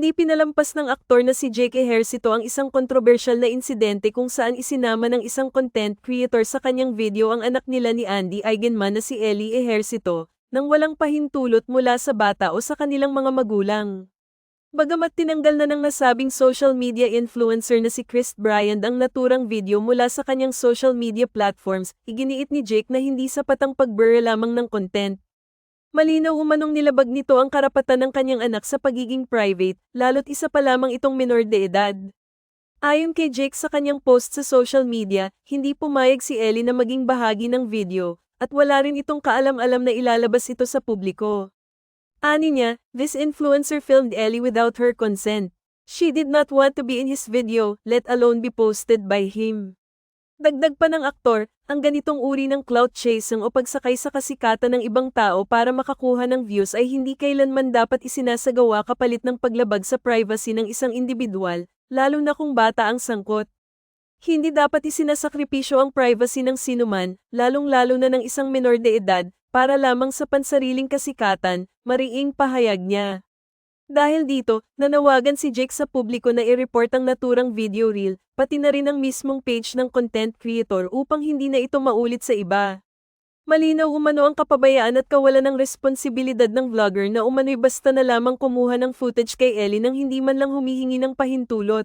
Hindi pinalampas ng aktor na si Jake Ejercito ang isang kontrobersyal na insidente kung saan isinama ng isang content creator sa kanyang video ang anak nila ni Andy Eigenman na si Ellie Ejercito, nang walang pahintulot mula sa bata o sa kanilang mga magulang. Bagamat tinanggal na ng nasabing social media influencer na si Chris Bryant ang naturang video mula sa kanyang social media platforms, iginiit ni Jake na hindi sapat ang pagbura lamang ng content. Malinaw umanong nilabag nito ang karapatan ng kanyang anak sa pagiging private, lalo't isa pa lamang itong minor de edad. Ayon kay Jake sa kanyang post sa social media, hindi pumayag si Ellie na maging bahagi ng video, at wala rin itong kaalam-alam na ilalabas ito sa publiko. Ani niya, this influencer filmed Ellie without her consent. She did not want to be in his video, let alone be posted by him. Dagdag pa ng aktor, ang ganitong uri ng clout chasing o pagsakay sa kasikatan ng ibang tao para makakuha ng views ay hindi kailanman dapat isinasagawa kapalit ng paglabag sa privacy ng isang individual, lalo na kung bata ang sangkot. Hindi dapat isinasakripisyo ang privacy ng sinuman, lalong-lalo na ng isang minor de edad, para lamang sa pansariling kasikatan, mariing pahayag niya. Dahil dito, nanawagan si Jake sa publiko na i-report ang naturang video reel, pati na rin ang mismong page ng content creator upang hindi na ito maulit sa iba. Malinaw umano ang kapabayaan at kawalan ng responsibilidad ng vlogger na umano'y basta na lamang kumuha ng footage kay Ellie nang hindi man lang humihingi ng pahintulot.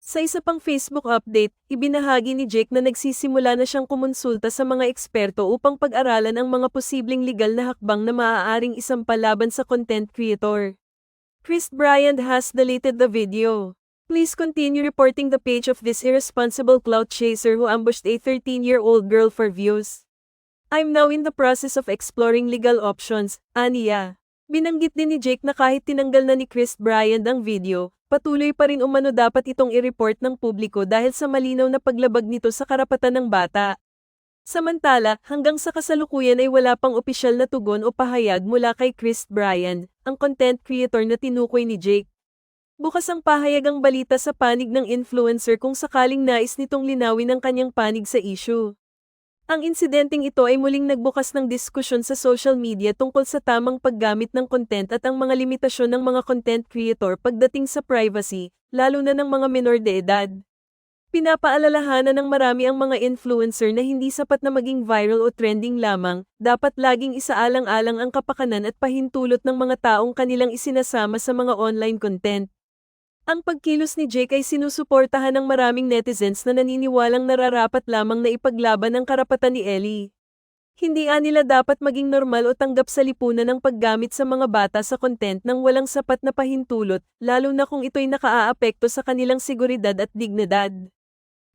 Sa isa pang Facebook update, ibinahagi ni Jake na nagsisimula na siyang kumonsulta sa mga eksperto upang pag-aralan ang mga posibleng legal na hakbang na maaaring isampalaban sa content creator. Chris Bryant has deleted the video. Please continue reporting the page of this irresponsible clout chaser who ambushed a 13-year-old girl for views. I'm now in the process of exploring legal options, aniya. Binanggit din ni Jake na kahit tinanggal na ni Chris Bryant ang video, patuloy pa rin umano dapat itong i-report ng publiko dahil sa malinaw na paglabag nito sa karapatan ng bata. Samantala, hanggang sa kasalukuyan ay wala pang opisyal na tugon o pahayag mula kay Chris Bryan, ang content creator na tinukoy ni Jake. Bukas ang pahayag ang balita sa panig ng influencer kung sakaling nais nitong linawin ang kanyang panig sa issue. Ang insidenteng ito ay muling nagbukas ng diskusyon sa social media tungkol sa tamang paggamit ng content at ang mga limitasyon ng mga content creator pagdating sa privacy, lalo na ng mga minor de edad. Pinapaalalahanan ng marami ang mga influencer na hindi sapat na maging viral o trending lamang, dapat laging isaalang-alang ang kapakanan at pahintulot ng mga taong kanilang isinasama sa mga online content. Ang pagkilos ni Jake ay sinusuportahan ng maraming netizens na naniniwalang nararapat lamang na ipaglaban ang karapatan ni Ellie. Hindi nila dapat maging normal o tanggap sa lipunan ng paggamit sa mga bata sa content nang walang sapat na pahintulot, lalo na kung ito'y nakaaapekto sa kanilang seguridad at dignidad.